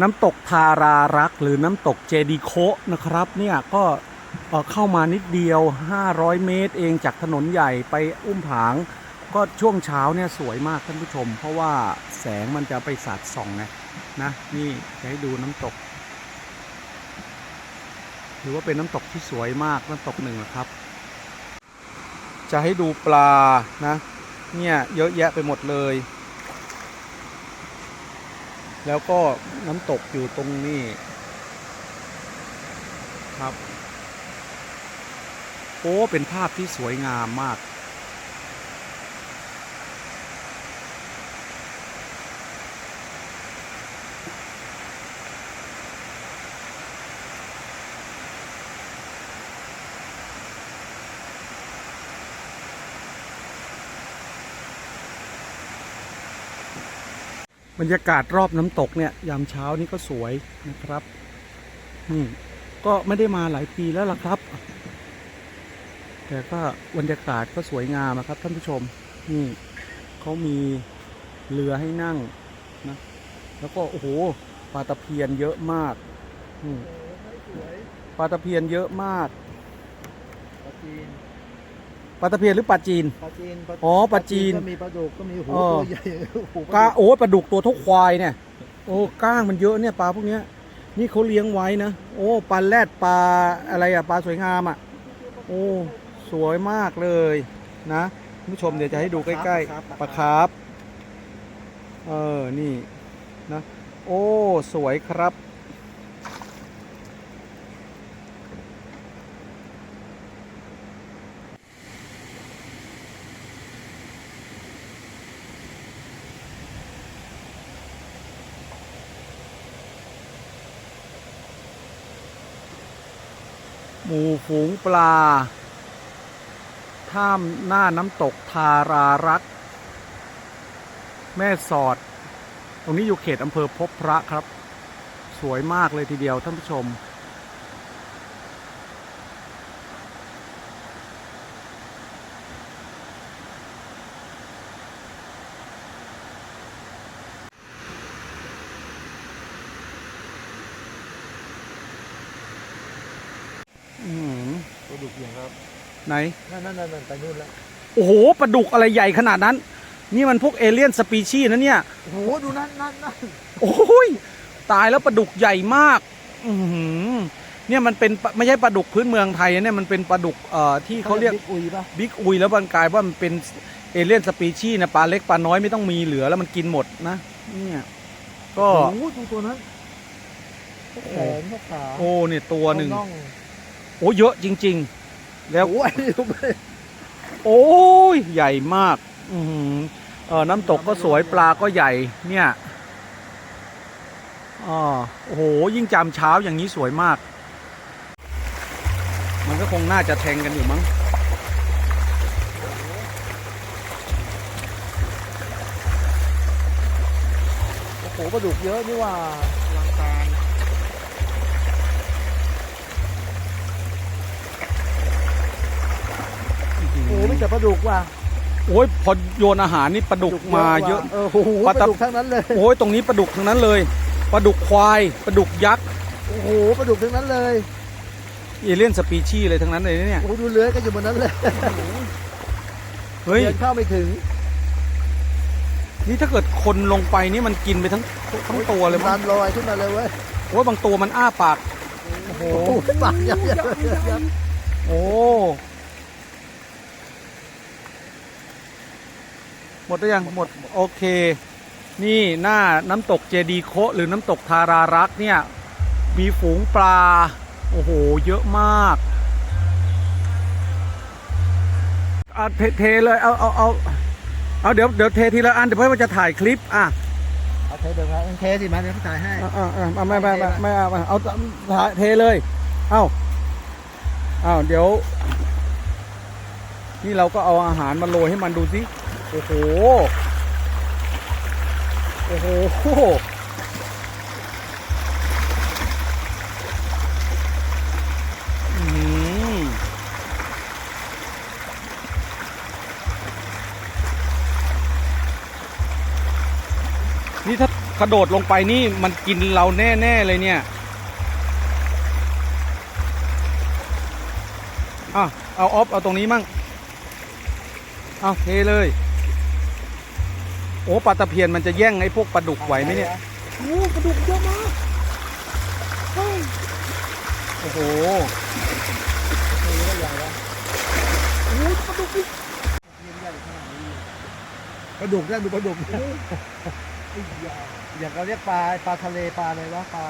น้ำตกทารารักหรือน้ำตกเจดีโคะนะครับเนี่ยก็เอ่อเข้ามานิดเดียว 500 เมตรเองจากถนนใหญ่ไปอุ้มผาง ก็ช่วงเช้าเนี่ยสวยมากท่านผู้ชม เพราะว่าแสงมันจะไปสาดส่องไงนะนี่จะให้ดูน้ำตกถือว่าเป็นน้ำตกที่สวยมากน้ำตกหนึ่งนะครับ จะให้ดูปลานะเนี่ยเยอะแยะไปหมดเลย แล้วก็น้ำตกอยู่ตรงนี้ครับ โอ้ เป็นภาพที่สวยงามมาก บรรยากาศรอบน้ำตกเนี่ยยามเช้านี่ก็สวยนะครับนี่ก็ไม่ได้มาหลายปีแล้วล่ะครับ แต่ก็บรรยากาศก็สวยงามนะครับท่านผู้ชมนี่เขามีเรือให้นั่งนะแล้วก็โอ้โหปลาตะเพียนเยอะมากปลาตะเพียนเยอะมากปลาจีน ลาตะเพียนหรือปลาจีน ปลาจีนอ๋อปลาจีนก็มีปลาดุกก็มีหูเออตัวใหญ่หูกล้าโอ้ยปลาดุกตัวเท่าควายเนี่ย โอ้ก้างมันเยอะเนี่ยปลาพวกเนี้ย นี่เขาเลี้ยงไว้นะ โอ้ปลาแรดปลาอะไรอะปลาสวยงามอะโอ้สวยมากเลยนะคุณผู้ชมเดี๋ยวจะให้ดูใกล้ๆปลาคาร์ฟเออนี่นะ โอ้สวยครับ หมู่ฝูงปลา ท่ามหน้าน้ำตกทารารัก แม่สอด ตรงนี้อยู่เขตอำเภอพบพระครับ สวยมากเลยทีเดียวท่านผู้ชม ปลาดุกอย่างครับไหน นั่นนั่นนั่นไปนู่นแล้วโอ้โหปลาดุกอะไรใหญ่ขนาดนั้น นี่มันพวกเอเลี่ยนสปีชีส์นะเนี่ย โอ้โหดูนั่นนั่นนั่นโอ้ยตายแล้วปลาดุกใหญ่มากอือหือเนี่ยมันเป็นปลาไม่ใช่ปลาดุกพื้นเมืองไทยนะเนี่ยมันเป็นปลาดุกเอ่อที่เขาเรียกบิ๊กอุยป่ะบิ๊กอุยแล้วมันกลายว่ามันเป็นเอเลี่ยนสปีชีส์นะปลาเล็กปลาน้อยไม่ต้องมีเหลือแล้วมันกินหมดนะเนี่ยก็ โอ้โหดูตัวนั้นแขนขาโอ้เนี่ยตัวหนึ่งน่อง โอ้เยอะจริง ๆ แล้วโอ้ยดูไปโอ้ยใหญ่มาก อือหือเออน้ำตกก็สวยปลาก็ใหญ่ เนี่ยอ๋อโอ้โห ยิ่งจำเช้าอย่างนี้สวยมาก มันก็คงน่าจะแทงกันอยู่มั้งโอ้โหปลาดุกเยอะนี่ว่า อ้โหไม่แต่ปลาดุกว่ะโอ้ยพอโยนอาหารนี่ปลาดุกมาเยอะว่เออโอ้โหปปลาลาตะดุกทั้งนั้นเลยโอ้ยตรงนี้ปลาดุกทั้งนั้นเลยปลาดุกควายปลาดุกยักษ์โอ้โหปลาดุกทั้งนั้นเลยเอเลี่ยนสปีชีส์เลยทั้งนั้นเลยนะเนี่ยโอ้โหดูเลื้อยก็อยู่บนนั้นเลยเฮ้ยเดินเข้าไม่ถึง นี่ถ้าเกิดคนลงไปนี่มันกินไปทั้งทั้งตัวเลยมั้ตางมลอยขึ้นมาเลยเว้ยโอ้ยบางตัวมันอ้าปากโอ้โหโอ้โหปากยับยับยับยับโอ้ หมดหรือยังหมดโอเค นี่หน้าน้ำตกเจดีโคะหรือน้ำตกทารารักษ์เนี่ยมีฝูงปลา โอ้โห เยอะมากอะเทเทเลยเอาเอาเอาเอาเดี๋ยวเดี๋ยวเททีละอันเดี๋ยวเพื่อนจะถ่ายคลิปอะเอาเทเดิมครับเทสิมาเดี๋ยวเขาถ่ายให้อ่าอ่าอ่าไม่ไม่ไม่ไม่เอาเอาเอาเทเลยเอาเอาเดี๋ยว นี่เราก็เอาอาหารมาโรยให้มันดูสิ โอ้โห โอ้โห อืม นี่ถ้ากระโดดลงไปนี่มันกินเราแน่ๆเลยเนี่ยอะเอาออฟ เอาตรงนี้มั่ง เอาเทเลย โอ้ปลาตะเพียนมันจะแย่งไอ้พวกปลาดุกไหวไหมเนี่ยโอ้กระดูกเยอะมากเฮ้ยโอ้โหโอ้ยใหญ่แล้วโอ้ยกระดูกนี่ใหญ่ขนาดนี้กระดูกได้ดูกระดูกไอ้ยาอย่างเราเรียกปลาปลาทะเลปลาอะไรวะปลา